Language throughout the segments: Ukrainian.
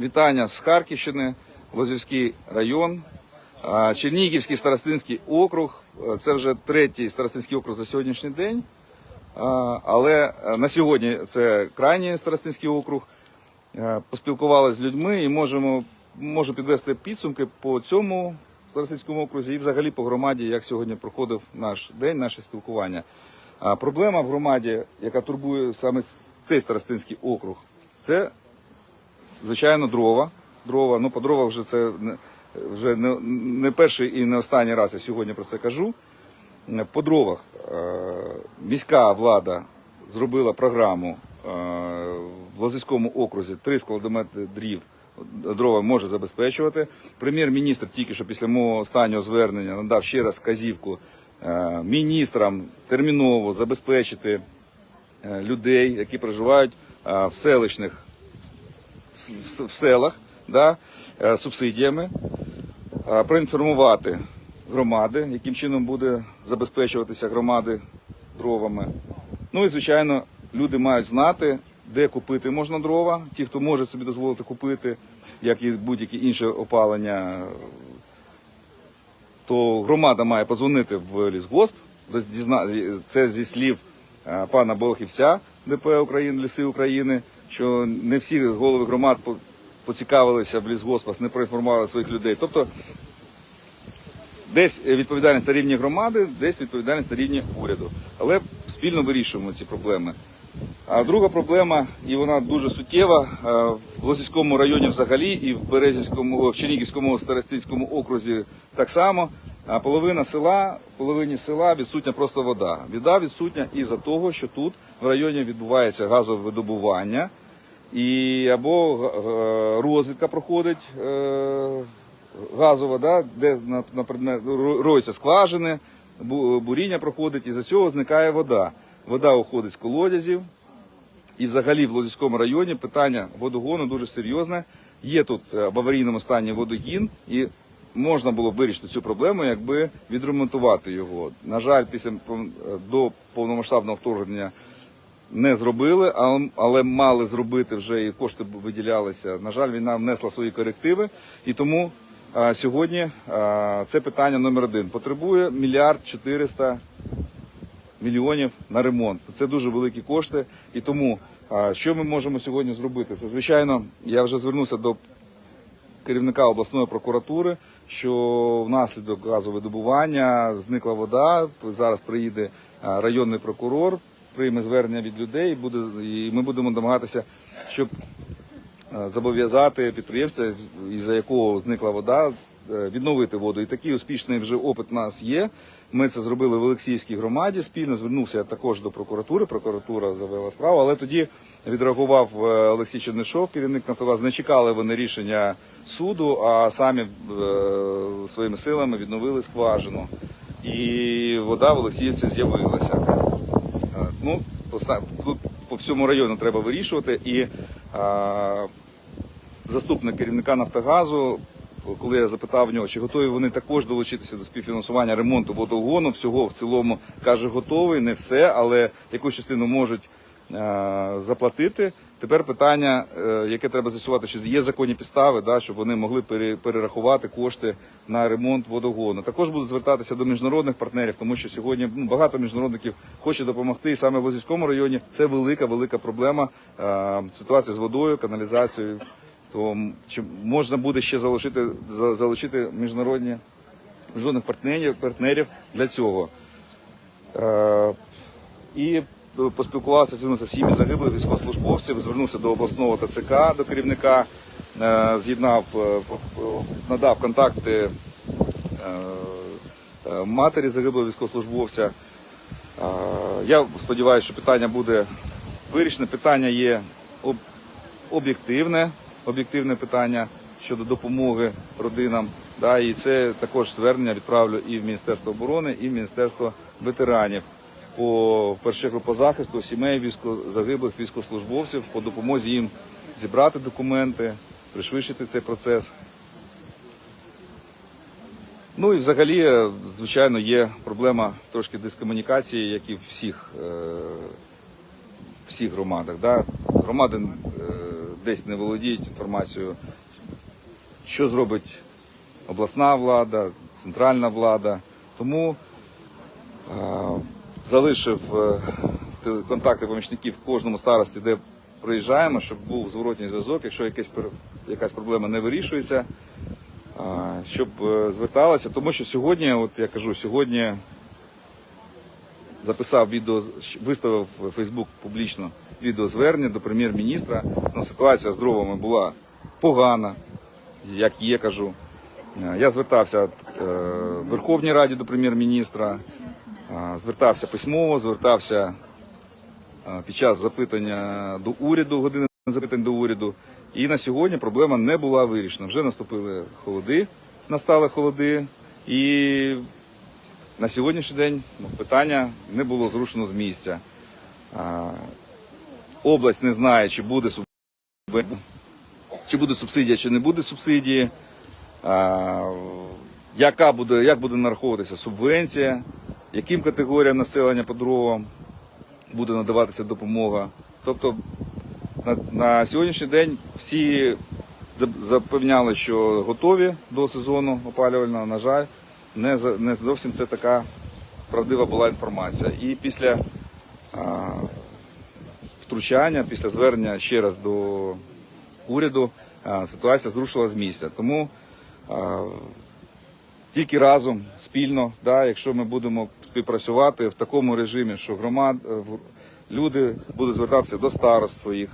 Вітання з Харківщини, Лозівський район, Чернігівський старостинський округ. Е, Це вже третій старостинський округ за сьогоднішній день. Але е, на сьогодні це крайній старостинський округ. Е, Поспілкувалися з людьми і можемо можу підвести підсумки по цьому старостинському окрузі і взагалі по громаді, як сьогодні проходив наш день, наше спілкування. Проблема в громаді, яка турбує саме цей старостинський округ, це звичайно, дрова. Дрова, ну по дровах вже це вже не, не перший і не останній раз я сьогодні про це кажу. По дровах е, міська влада зробила програму е, в Лозівському окрузі три складометри дрів. Дрова може забезпечувати. Прем'єр-міністр тільки що після мого останнього звернення надав ще раз вказівку е, міністрам терміново забезпечити людей, які проживають в селищних в в селах да, е, субсидіями, е, проінформувати громади, яким чином буде забезпечуватися громади дровами. Ну і звичайно, люди мають знати, де купити можна дрова, ті, хто може собі дозволити купити, як і будь-які інші опалення, то громада має позвонити в лісгосп. Це зі слів е, пана Болохівця ДП України, Ліси України, що не всі голови громад поцікавилися в лісгоспах, не проінформували своїх людей. Тобто десь відповідальність на рівні громади, десь відповідальність на рівні уряду. Але спільно вирішуємо ці проблеми. А друга проблема, і вона дуже суттєва, е, в Лосівському районі взагалі і в Березівському, в Чернігівському старостинському окрузі так само. А половина села, в половині села відсутня просто вода. Вода відсутня із-за того, що тут в районі відбувається газове видобування, і або е, розвідка проходить е, газова, да, де на, на предмет роються скважини, буріння проходить, і за цього зникає вода. Вода уходить з колодязів, і взагалі в Лозівському районі питання водогону дуже серйозне. Є тут е, в аварійному стані водогін, і можна було б вирішити цю проблему, якби відремонтувати його. На жаль, після до повномасштабного вторгнення не зробили, але мали зробити вже і кошти виділялися. На жаль, війна внесла свої корективи, і тому сьогодні це питання номер один. Потребує мільярд чотириста мільйонів на ремонт. Це дуже великі кошти. І тому що ми можемо сьогодні зробити? Це звичайно, я вже звернувся до керівника обласної прокуратури, що внаслідок газовидобування зникла вода. Зараз приїде районний прокурор, прийме звернення від людей, буде і ми будемо намагатися, щоб е, зобов'язати підприємця, із-за якого зникла вода, е, відновити воду. І такий успішний вже опит у нас є. Ми це зробили в Олексіївській громаді. Спільно звернувся також до прокуратури. Прокуратура завела справу, але тоді відреагував е, Олексій Чернишов, керівник Нафтогаз. Не чекали вони рішення суду, а самі своїми силами відновили скважину. І вода в Олексіївці з'явилася. Ну, тут по всьому району треба вирішувати. І а, заступник керівника Нафтогазу, коли я запитав в нього, чи готові вони також долучитися до співфінансування ремонту водогону, всього в цілому каже, готовий, не все, але якусь частину можуть а, заплатити. Тепер питання, е, яке треба з'ясувати, чи є законні підстави, да, щоб вони могли пере- перерахувати кошти на ремонт водогону. Також будуть звертатися до міжнародних партнерів, тому що сьогодні ну, багато міжнародників хоче допомогти. І саме в Лозівському районі це велика, велика проблема. е, Ситуація з водою, каналізацією. То чи можна буде ще залучити, за- залучити міжнародні міжнародних партнерів, партнерів для цього. Е, і поспілкувався, звернувся з сім'ї загиблих військовослужбовців, звернувся до обласного ТЦК, до керівника, е, з'єднав, е, надав контакти е, матері загиблого військовослужбовця. Я сподіваюся, що питання буде вирішене. Питання є об'єктивне, об'єктивне питання щодо допомоги родинам. Да, і це також звернення відправлю і в Міністерство оборони, і в Міністерство ветеранів по в першу по сімей військо загиблих військовослужбовців, по допомозі їм зібрати документи, пришвидшити цей процес. Ну і взагалі, звичайно, є проблема трошки дискомунікації, як і в всіх, е, всіх громадах. Да? Громади е, десь не володіють інформацією, що зробить обласна влада, центральна влада. Тому е, залишив е, контакти помічників в кожному старості, де приїжджаємо, щоб був зворотній зв'язок, якщо якась, якась проблема не вирішується, е, щоб е, зверталися. Тому що сьогодні, от я кажу, сьогодні записав відео, виставив в Фейсбук публічно відеозвернення до прем'єр-міністра. Ну, ситуація з дровами була погана, як є, кажу. Я звертався в Верховній Раді до прем'єр-міністра, звертався письмово, звертався під час запитання до уряду, години запитань до уряду. І на сьогодні проблема не була вирішена. Вже наступили холоди, настали холоди, і на сьогоднішній день питання не було зрушено з місця. Область не знає, чи буде субвенція, чи буде субсидія, чи не буде субсидії. Яка буде, як буде нараховуватися субвенція, яким категоріям населення по дровам буде надаватися допомога. Тобто на, на сьогоднішній день всі запевняли, що готові до сезону опалювального. На жаль, не, не зовсім це така правдива була інформація. І після а, втручання, після звернення ще раз до уряду, а, ситуація зрушила з місця. Тому а, тільки разом, спільно, да, якщо ми будемо співпрацювати в такому режимі, що громад, е, люди будуть звертатися до старост своїх,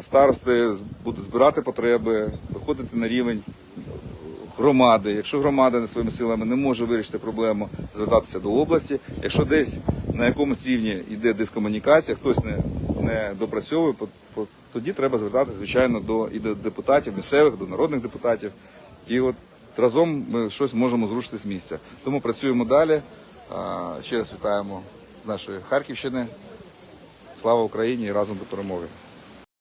старости будуть збирати потреби, виходити на рівень громади. Якщо громада своїми силами не може вирішити проблему, звертатися до області. Якщо десь на якомусь рівні йде дискомунікація, хтось не, не допрацьовує, тоді треба звертатися, звичайно, до і до депутатів місцевих, до народних депутатів. І от разом ми щось можемо зрушити з місця. Тому працюємо далі. Ще раз вітаємо з нашої Харківщини. Слава Україні і разом до перемоги.